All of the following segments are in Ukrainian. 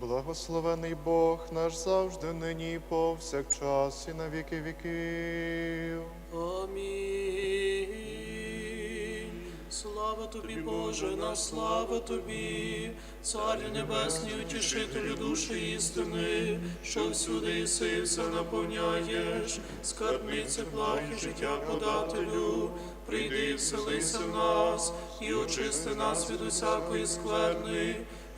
Благословений Бог наш завжди, нині і повсякчас, і на віки віків. Амінь. Слава тобі, Боже, наш слава тобі, Царю Небесний, утішителю душі істини, що всюди і все наповняєш, скарбниці благі життя подателю, прийди вселися в нас, і очисти нас від усякої скверни,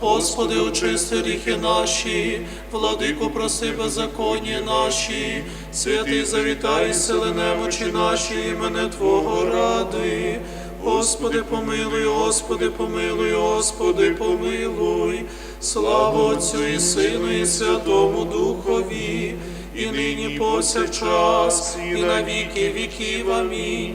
Господи, очисти гріхи наші, владико, проси беззаконня наші, святий завітай, сили немочі наші, імене Твого ради. Господи, помилуй, Господи, помилуй, Господи, помилуй, слава Отцю і Сину, і Святому Духові, і нині повсякчас, і на віки віків. Амінь.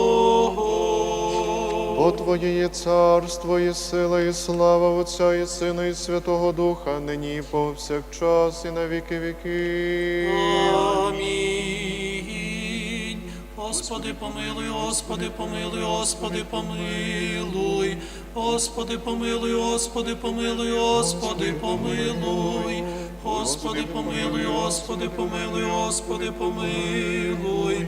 Бо Твоє є царство, і сила, і слава Отця, і Сина, і Святого Духа, нині і повсякчас, і на віки віків. Амінь. Господи, помилуй, Господи, помилуй, Господи, помилуй. Господи, помилуй, Господи, помилуй, Господи, помилуй. Господи, помилуй, Господи, помилуй, Господи, помилуй.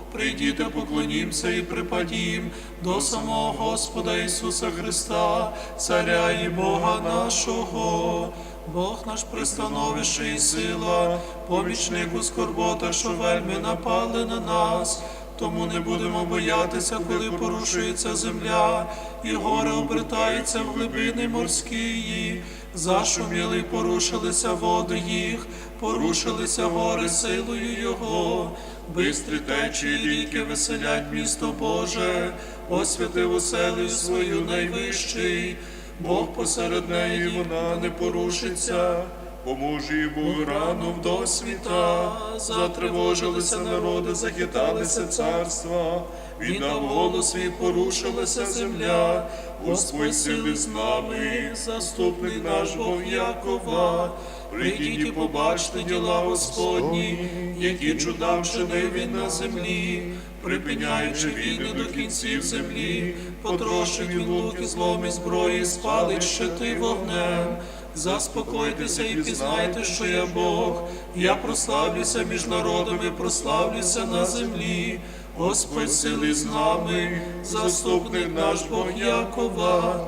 Прийдіте, поклонімся і припадім до самого Господа Ісуса Христа, Царя і Бога нашого. Бог наш пристановище і сила, помічник у скорботах, що вельми напали на нас. Тому не будемо боятися, коли порушується земля, і горе обертається в глибини морські. Зашуміли й порушилися води їх, порушилися гори силою Його. Бистрі течії ріки веселять місто Боже, освятив оселю свою найвищий. Бог посеред неї вона не порушиться. Поможе їй Бог рано в досвіта, затривожилися народи, захиталися царства, віддав голос свій, порушилася земля, Господь сили з нами, заступник наш Бог Якова. Прийдіть і побачте діла Господні, які чуда вчинив він на землі, припиняючи війни до кінців землі, потрошить він луки злом і зброї, спалить щити вогнем. Заспокойтеся і пізнайте, що я Бог. Я прославлюся між народами, прославлюся на землі. Господь сили з нами, заступник наш Бог Якова.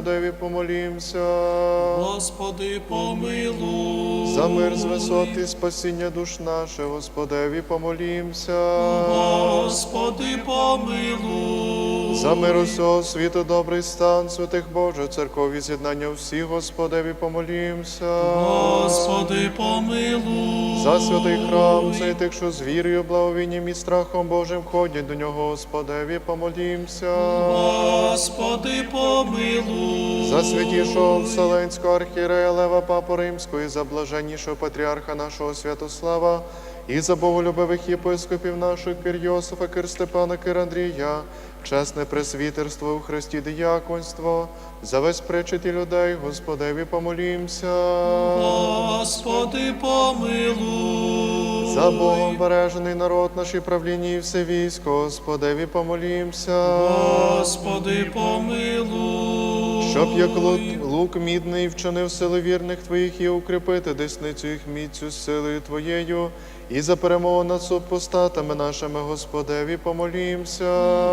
Господеві помолімся. Господи, помилуй. За мир з висоти, спасіння душ наше, Господеві помолімся. Господи, помилуй. За мир усього світу, добрий стан, святих Боже, церкові з'єднання всіх, Господеві помолімся. Господи, помилуй. За святий храм, цей тих, що з вірою, благовінням і страхом Божим входять до нього, Господеві, помолімся. Господи, помилуй. За святішого Вселенського архієрея Лева Папу Римського і за блаженнішого патріарха нашого Святослава, і за боголюбивих єпископів наших Кир Йосифа, Кир Степана, Кир Андрія, чесне пресвітерство у Христі діяконство, за весь причеті людей, Господеві помолімся. Господи, помилуй. За Богом бережений народ наш і правління і все військо, Господеві помолімся. Господи, помилуй. Щоб як лук, лук мідний вчинив сили вірних твоїх і укріпити десницю їх міцю силою твоєю, і за перемогу над супостатами нашими, Господеві, помолімся.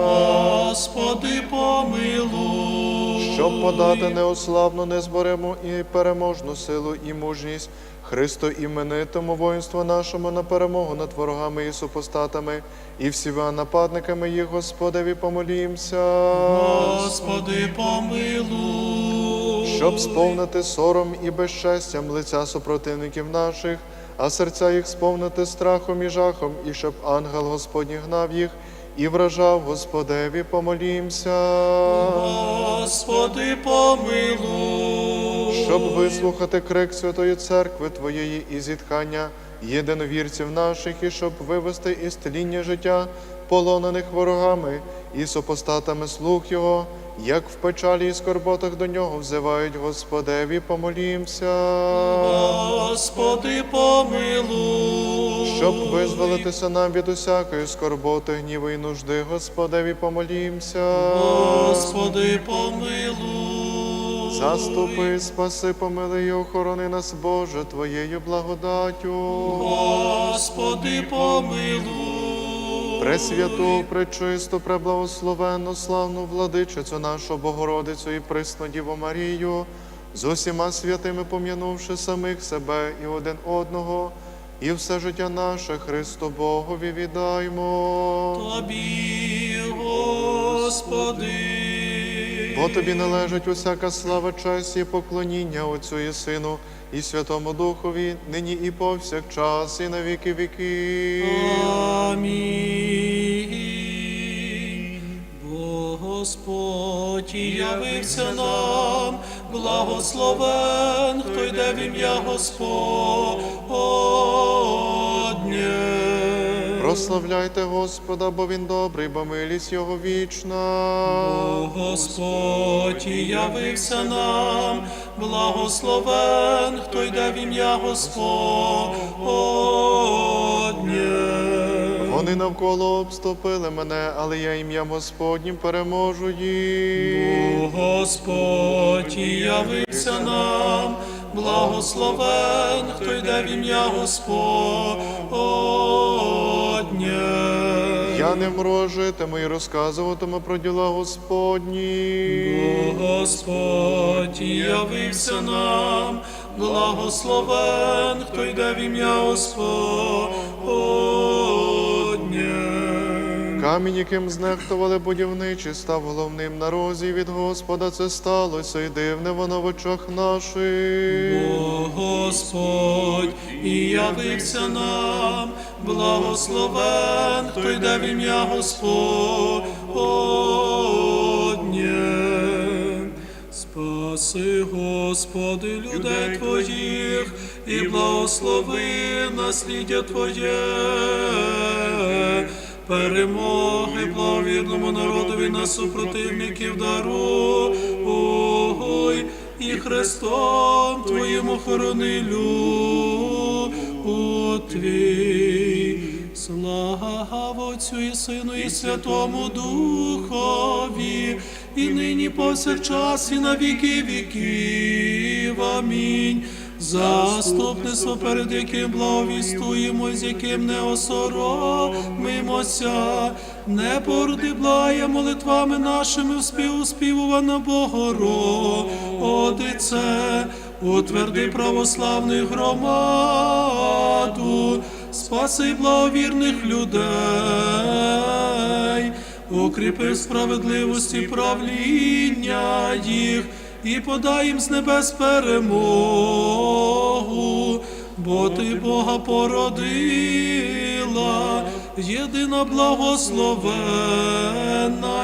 Господи, помилуй. Щоб подати неославну, незборему і переможну силу і мужність Христу іменитому воїнству нашому на перемогу над ворогами і супостатами, і всіма нападниками їх, Господеві, помолімся. Господи, помилуй. щоб сповнити сором і безчестям лиця супротивників наших, а серця їх сповнити страхом і жахом, і щоб ангел Господній гнав їх і вражав Господеві, помолімся, Господи, помилуй. щоб вислухати крик Святої Церкви Твоєї і зітхання єдиновірців наших, і щоб вивести із тління життя полонених ворогами і супостатами слух Його, як в печалі і скорботах до нього взивають Господеві, помолімся. Господи, помилуй. Щоб визволитися нам від усякої скорботи, гніву і нужди, Господеві, помолімся. Господи, помилуй. Заступи, спаси, помилуй і охорони нас, Боже, Твоєю благодаттю. Господи, помилуй. Пресвяту, пречисту, преблагословенну, славну владичицю нашу Богородицю і присну Діву Марію, з усіма святими пом'янувши самих себе і один одного, і все життя наше Христу Богові віддаймо. Тобі, Господи. Бо тобі належить усяка слава, честь і поклоніння Отцю і Сину і Святому Духові, нині і повсякчас, і на віки віки. Амінь. Бо Господь явився нам, благословен, хто йде в ім'я Господнє. Прославляйте Господа, бо Він добрий, бо милість Його вічна. О, Господь явився нам, благословен, хто йде в ім'я Господнє. Вони навколо обступили мене, але я ім'ям Господнім переможу їх. О, Господь явився нам, благословен, хто йде в ім'я Господнє. Я не мрожитиму і розказуватиму про діла Господні. Бо Господь явився нам, благословен, хто йде в ім'я Господнє. Камінь, яким знехтували будівничі, став головним на розі від Господа. Це сталося, і дивне воно в очах наших. О, Господь, і явився нам, благословен, хто йде в ім'я Господнє. Спаси, Господи, людей Твоїх, і благослови насліддя Твоє. Перемоги благовірному народові на супротивників даруй, і Христом Твоїм охорони люд Твій. Слава і Сину, і Святому Духові, і нині повсякчас, і на віки віків. Амінь. Заступництво, перед яким благовістуємо, з яким не осоромимося, не пордиблає молитвами нашими співспівувана Богородице, утверди православних громаду, спаси благовірних людей, укріпи справедливості правління їх, і подай їм з небес перемогу, бо ти Бога породила, єдина благословенна.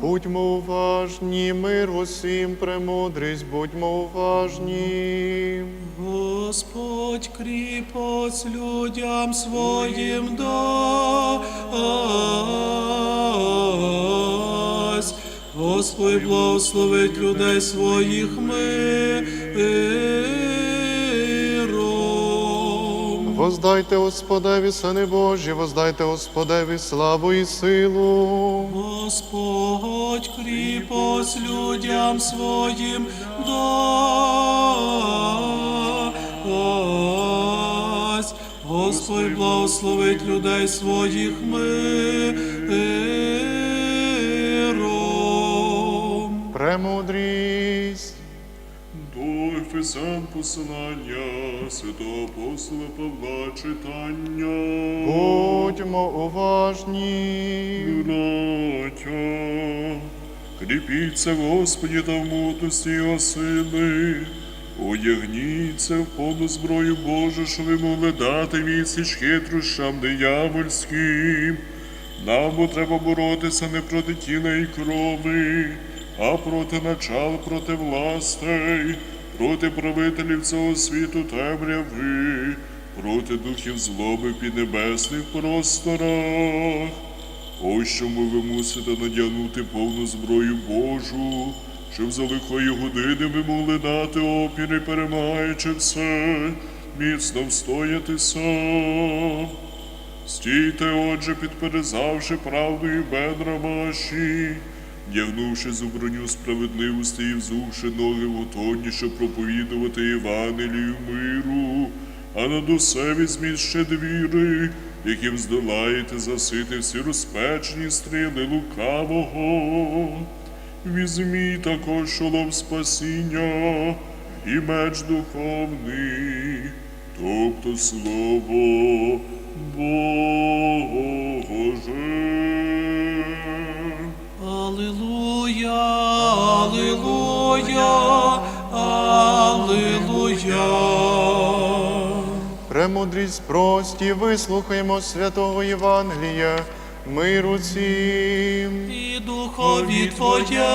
Будьмо уважні, мир усім, премудрість, будьмо уважні. Господь кріпость людям своїм дасть. Господь благословить людей своїх миром. Воздайте Господеві, сини Божі, воздайте Господеві славу і силу. Господь кріпость людям своїм дасть. Господь благословить людей своїх миром. Премудрість. До Ефесян посилання святого апостола Павла читання. Будьмо уважні. Браття, кріпіться Господі та в мудрості його сили, одягніться в повну зброю Божу, що ви могли дати відсіч хитрощам диявольським. Нам бо треба боротися не проти тіла і крови, а проти начал, проти властей, проти правителів цього світу темряви, проти духів злоби в піднебесних просторах. Ось чому ви мусите надягнути повну зброю Божу, щоб за лихої години ви могли дати опір і перемагаючи все, міцно встоятися. Стійте, отже, підперезавши правдою бедра ваші, вдягнувши зу броню справедливості і взувши ноги в готовні, щоб проповідувати Євангелію миру, а над усе візьміть ще двіри, яким здолаєте засити всі розпечені стріли лукавого. Візьміть також шолом спасіння і меч духовний, тобто слово Боже. Аллилуйя, Аллилуйя, Аллилуйя. Премудрість прості, вислухаймо святого Євангелія, миру всім. І духові Твоєму.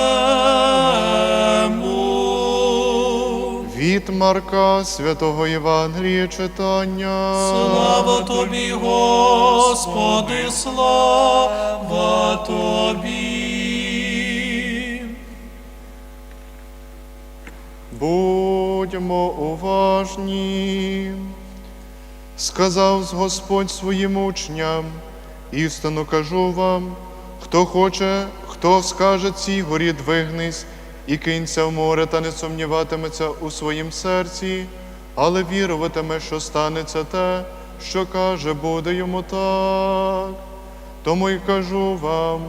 Від Марка святого Євангелія читання. Слава Тобі, Господи, слава Тобі. Будьмо уважні. Сказав Господь своїм учням, істину кажу вам, хто хоче, хто скаже цій горі двигнись і кинься в море, та не сумніватиметься у своїм серці, але віруватиме, що станеться те, що каже, буде йому так. Тому й кажу вам,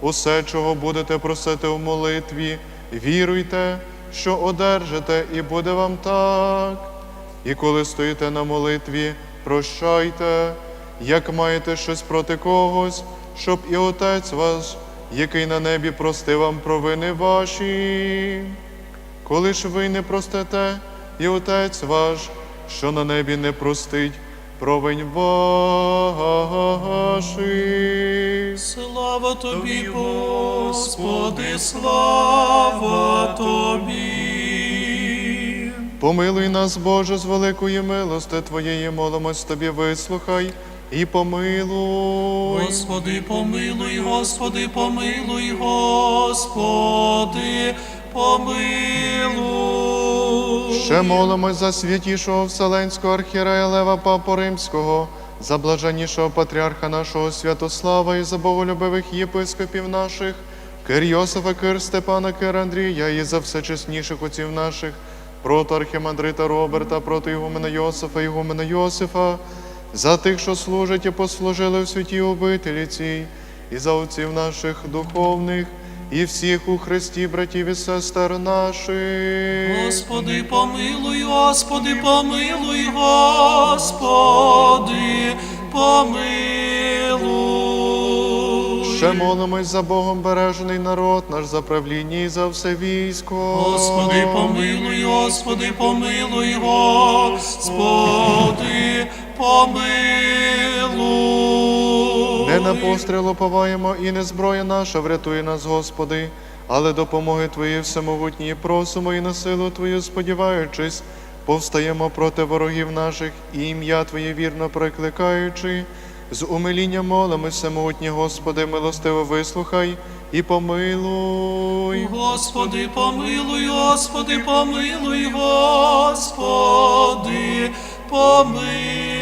усе, чого будете просити у молитві, віруйте, що одержите, і буде вам так. І коли стоїте на молитві, прощайте, як маєте щось проти когось, щоб і Отець ваш, який на небі простив вам провини ваші. Коли ж ви не простите, і Отець ваш, що на небі не простить, провинь ваших. Слава Тобі, Господи, слава Тобі. Помилуй нас, Боже, з великої милости Твоєї, молимось Тобі, вислухай і помилуй. Господи, помилуй, Господи, помилуй, Господи, помилуй. Ще молимось за святішого Вселенського архієрея Лева Папу Римського, за блаженнішого патріарха нашого Святослава і за боголюбивих єпископів наших, Кир Йосифа, Кир Степана, Кир Андрія і за всечесніших отців наших, проти архімандрита Роберта, проти Ігумена Йосифа, Ігумена Йосифа, за тих, що служать і послужили в святій обителі цій, і за отців наших духовних, і всіх у Христі, братів і сестер наших. Господи, помилуй, Господи, помилуй, Господи, помилуй. Ще молимось за Богом бережений народ наш, за правління і за все військо. Господи, помилуй, Господи, помилуй, Господи, помилуй. Не на постріл уповаємо і не зброя наша, врятує нас, Господи, але допомоги Твої всемогутній просимо і на силу Твою сподіваючись, повстаємо проти ворогів наших і ім'я Твоє вірно прикликаючи. З умилінням молимо, всемогутній Господи, милостиво вислухай і помилуй. Господи, помилуй, Господи, помилуй, Господи, помилуй.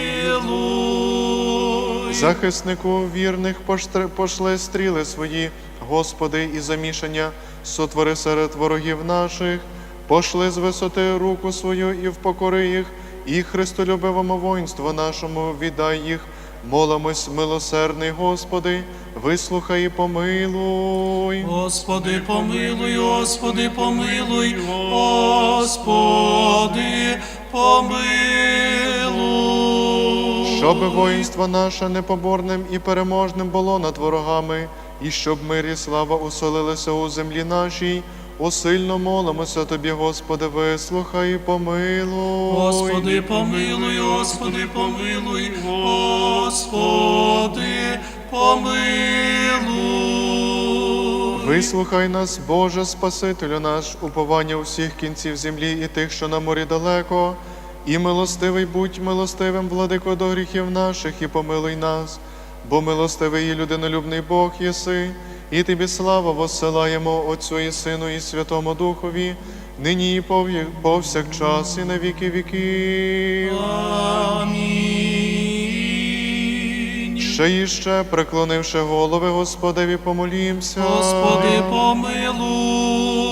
Захиснику вірних пошли стріли свої, Господи, і замішання сотвори серед ворогів наших, пошли з висоти руку свою і впокори їх, і Христолюбивому воїнству нашому віддай їх. Молимось, милосердний Господи, вислухай і помилуй. Господи, помилуй, Господи, помилуй, Господи, помилуй. Щоб воїнство наше непоборним і переможним було над ворогами, і щоб мир і слава усолилися у землі нашій, усильно молимося Тобі, Господи, вислухай і помилуй. Господи, помилуй, Господи, помилуй, Господи, помилуй. Вислухай нас, Боже Спасителю наш, уповання усіх кінців землі і тих, що на морі далеко, і милостивий будь милостивим, владико до гріхів наших, і помилуй нас, бо милостивий і людинолюбний Бог єси, і тобі слава воссилаємо Отцю і Сину, і Святому Духові, нині і повсякчас, і на віки віків. Амінь. Ще і ще, преклонивши голови, Господеві, помолімся. Господи, помилуй.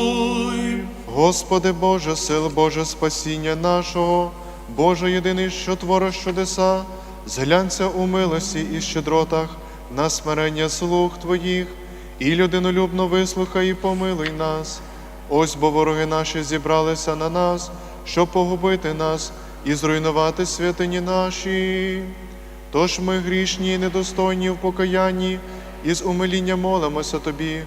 Господи Боже, сил Боже спасіння нашого, Боже єдиний, що твориш чудеса, зглянься у милості і щедротах на смирення слуг Твоїх, і людинолюбно вислухай і помилуй нас. Ось бо вороги наші зібралися на нас, щоб погубити нас і зруйнувати святині наші. Тож ми грішні і недостойні в покаянні, і з умиління молимося Тобі.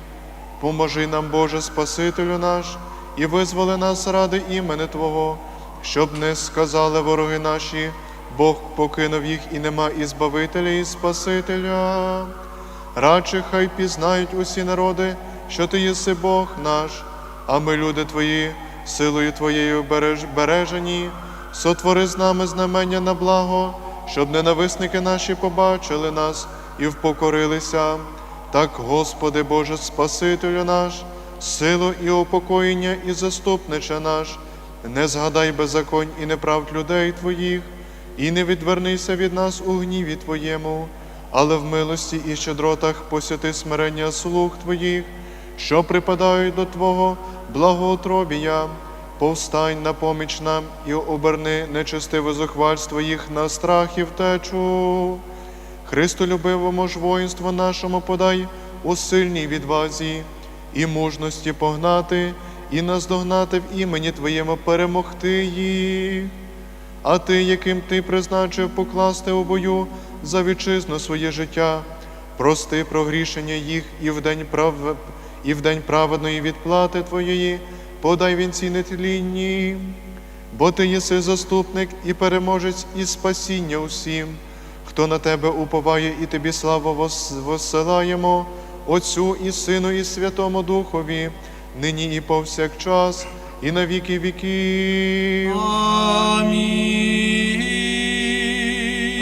Поможи нам, Боже Спасителю наш, і визволи нас ради імени Твого, щоб не сказали вороги наші, Бог покинув їх і нема і Збавителя, і Спасителя. Радше хай пізнають усі народи, що Ти єси Бог наш, а ми, люди Твої, силою Твоєю береж, бережені, сотвори з нами знамення на благо, щоб ненависники наші побачили нас і впокорилися. Так, Господи Боже Спасителю наш, силу і упокоєння і заступниче наш, не згадай беззаконь і неправд людей Твоїх, і не відвернися від нас у гніві Твоєму, але в милості і щедротах посяти смирення слуг Твоїх, що припадають до Твого благоутробія. Повстань на поміч нам і оберни нечестиве зухвальство їх на страх і втечу. Христолюбивому ж воїнству нашому подай у сильній відвазі і мужності погнати, і наздогнати в імені Твоєму перемогти їх. А ти, яким ти призначив покласти у бою за вітчизну своє життя, прости прогрішення їх і в день, прав... і в день праведної відплати Твоєї подай вінці нетлінні, бо ти єси заступник і переможець і спасіння усім, хто на тебе уповає і тобі славу вос- воссилаємо, Отцю і Сину, і Святому Духові, нині і повсякчас, і на віки віків. Амінь.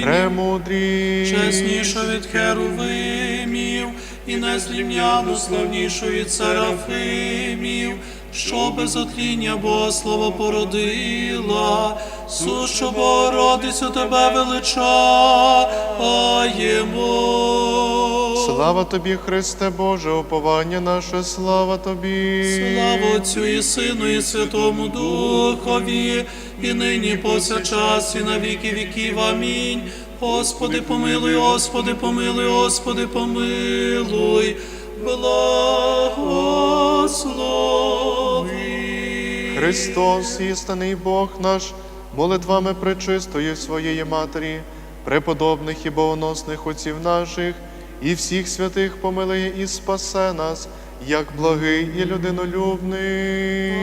Премудрі. Чесніша від херовимів і незрівняно славнішу від серафимів, що без отління Богослова породила, сущу Богородицю тебе величаємо. Слава тобі, Христе Боже, уповання наше, слава тобі. Слава Отцю і Сину, і Святому Духові, і нині повсякчас, і на віки віків. Амінь. Господи, помилуй, Господи, помилуй, Господи, помилуй, благослови. Христос, істинний Бог наш, молитвами пречистої своєї Матері, преподобних і богоносних отців наших, і всіх святих помилує і спасе нас, як благий і людинолюбний.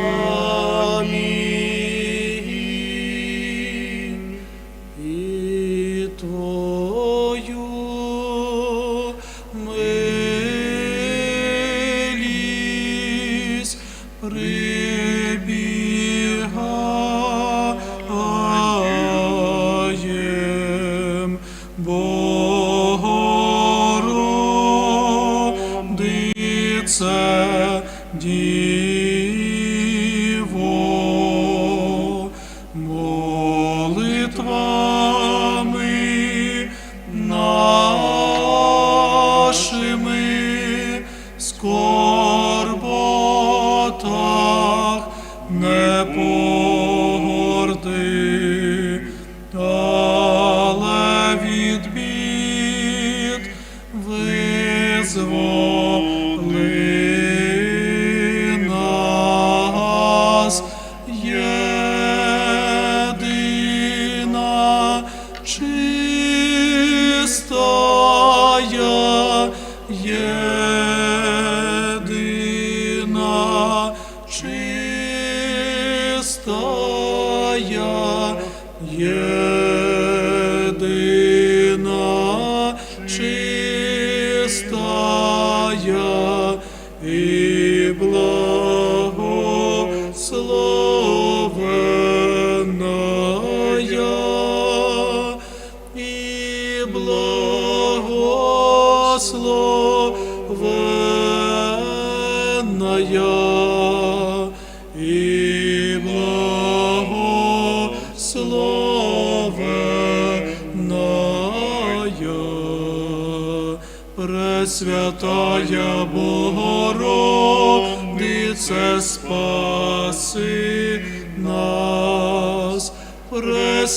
Амінь.